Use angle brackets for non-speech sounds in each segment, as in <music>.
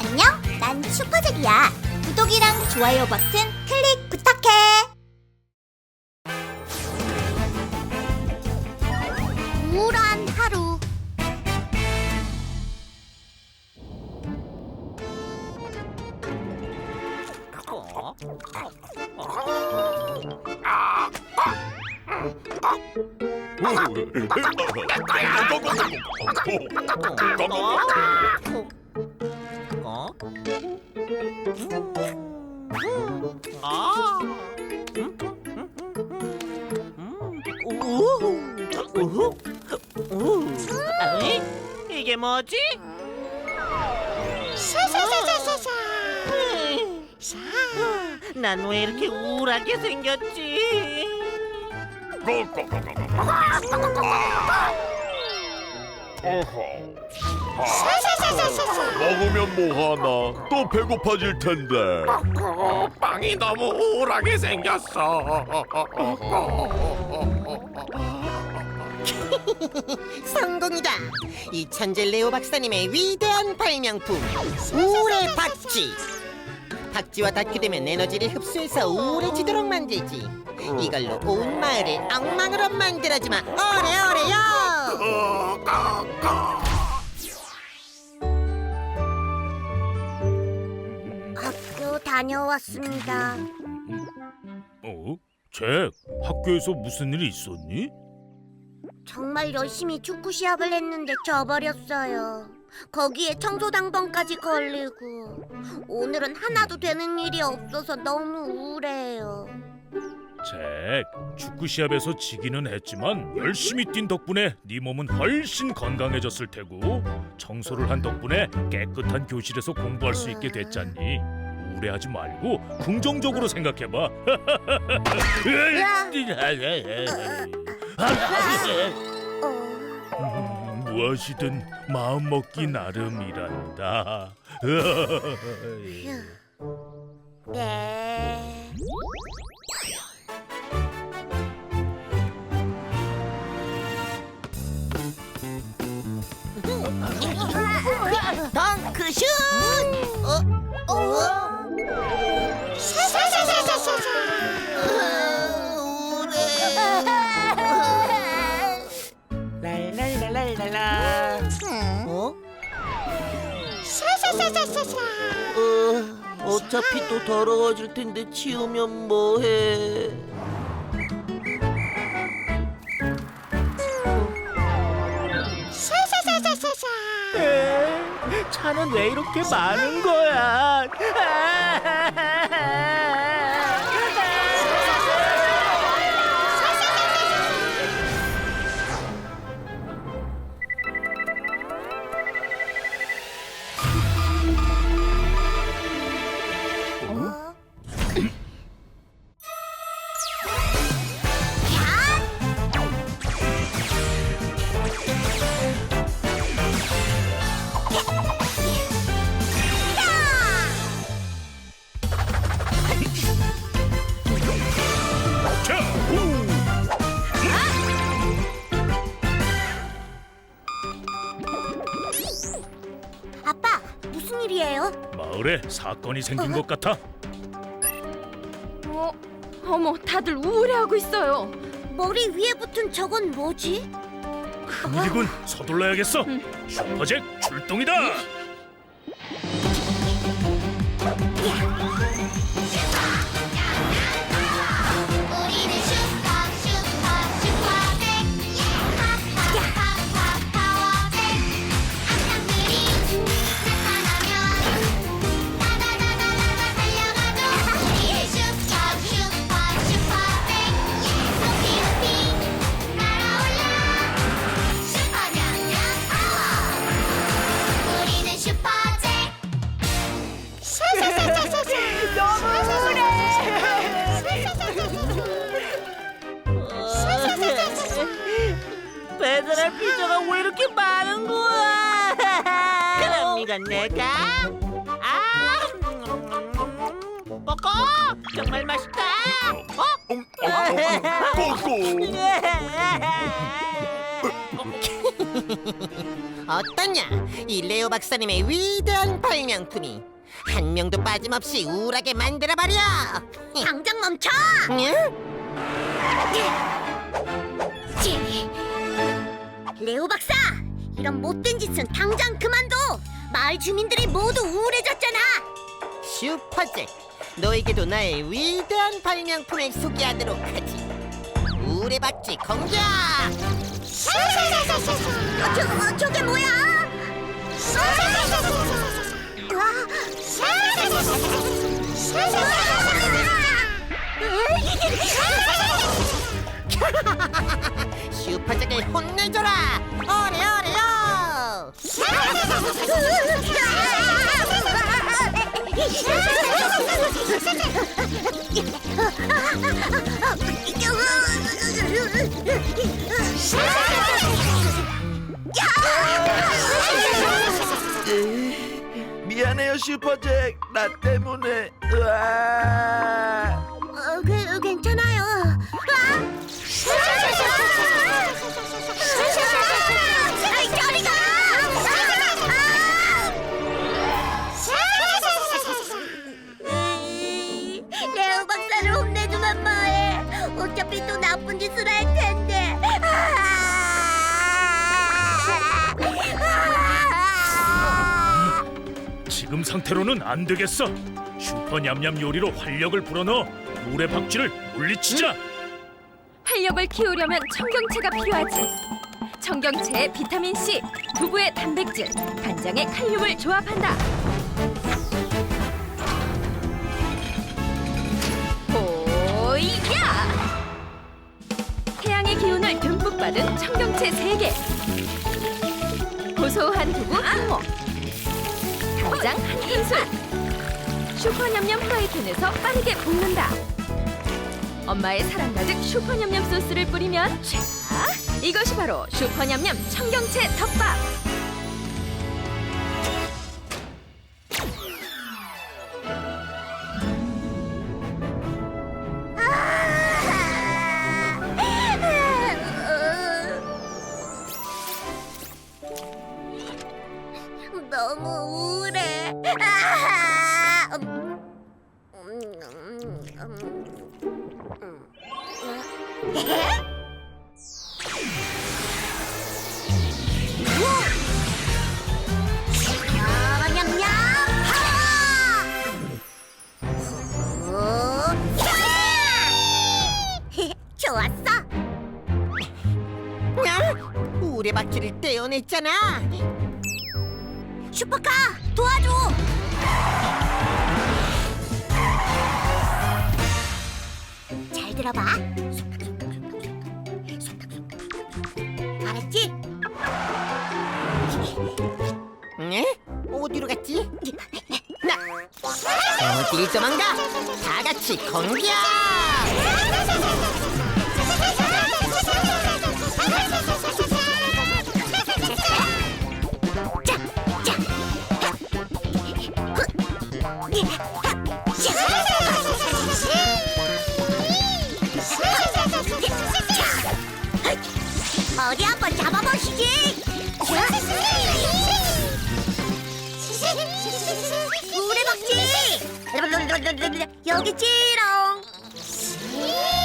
안녕, 난 슈퍼잭이야. 구독이랑 좋아요 버튼 클릭 부탁해. 우울한 하루. 어? 아. 우후. 우후. 우후. 아이, 이게 뭐지? 샤샤샤샤샤 샤. 난 왜 이렇게 우울하게 생겼지? 샤샤샤샤샤. 먹으면 뭐하나 또 배고파질 텐데 어, 빵이 너무 우울하게 생겼어. <laughs> 성공이다. 이 천재 레오 박사님의 위대한 발명품 우울의 박쥐. 박쥐와 닿게 되면 에너지를 흡수해서 우울해지도록 만들지. 이걸로 온 마을을 엉망으로 만들어주마. 오래오래요. 다녀왔습니다. 어? 잭 학교에서 무슨 일이 있었니? 정말 열심히 축구 시합을 했는데 져버렸어요. 거기에 청소당번까지 걸리고 오늘은 하나도 되는 일이 없어서 너무 우울해요. 잭, 축구 시합에서 지기는 했지만 열심히 뛴 덕분에 네 몸은 훨씬 건강해졌을 테고 청소를 한 덕분에 깨끗한 교실에서 공부할 수 있게 됐잖니. 우울해하지 말고 긍정적으로 생각해봐. 어, <laughs> 무엇이든 마음 먹기 나름이란다. 네. 덩크슛. 어? 어? 어? 어, 어차피 또 더러워질 텐데 치우면 뭐해? 차는 왜 이렇게 많은 거야? 마을에 사건이 생긴 것 같아. 어, 어머, 다들 우울해하고 있어요. 머리 위에 붙은 저건 뭐지? 큰일이군. 서둘러야겠어. 슈퍼잭 출동이다. 내가 아, 음, 먹어 정말 맛있다. 어? 음, 어, 어, 어, 꼬꼬 어떠냐? 이 레오 박사님의 위대한 발명품이 한 명도 빠짐없이 우울하게 만들어버려. 당장 멈춰! 응? 찌. 레오 박사! 이런 못된 짓은 당장 그만둬! 마을 주민들이 모두 우울해졌잖아! 슈퍼잭, 너에게도 나의 위대한 발명품을 소개하도록 하지. 우울의 박쥐 공격! 어, 저, 어, 저게 뭐야? 슈퍼잭을 혼내줘라! 미안해요 슈퍼잭. 나 때문에. 으아. 어, 그, 괜찮아요. 아 <laughs> 나쁜 짓을 할 텐데. 지금 상태로는 안 되겠어. 슈퍼 냠냠 요리로 활력을 불어넣어 우울의 박쥐를 물리치자. 활력을 키우려면 청경채가 필요하지. 청경채에 비타민 C, 두부의 단백질, 간장에 칼륨을 조합한다. 호이야! 기운을 듬뿍 받은 청경채 세개 고소한 두부 한 모, 간장 한 큰술, 슈퍼냠냠 프라이팬에서 빠르게 볶는다. 엄마의 사랑 가득 슈퍼냠냠 소스를 뿌리면 자, 이것이 바로 슈퍼냠냠 청경채 덮밥. 너무 우울해. 아! 음, 음, 음, 음. 좋았어. 박쥐를 떼어냈잖아. 슈퍼카 도와줘. 잘 들어봐. 알았지? 네? 어디로 갔지? 나 어딜 도망가? 다 같이 공격! 여기 지롱.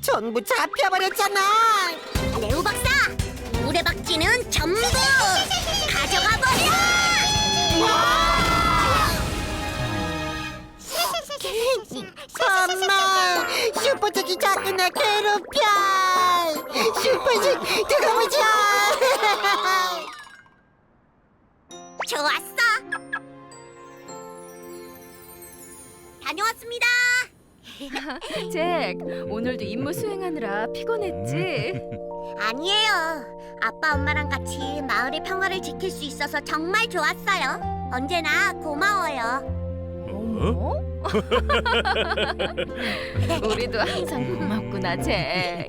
전부 잡혀버렸잖아. 레오 박사, 우레 박쥐는 전부 가져가 엄마, 슈퍼잭이 자꾸 나 괴롭혀. 슈퍼잭 들어오자. 좋았어. 다녀왔습니다. <laughs> 잭, 오늘도 임무 수행하느라 피곤했지? <laughs> 아니에요. 아빠 엄마랑 같이 마을의 평화를 지킬 수 있어서 정말 좋았어요. 언제나 고마워요. 어? <laughs> 우리도 항상 고맙구나, 잭.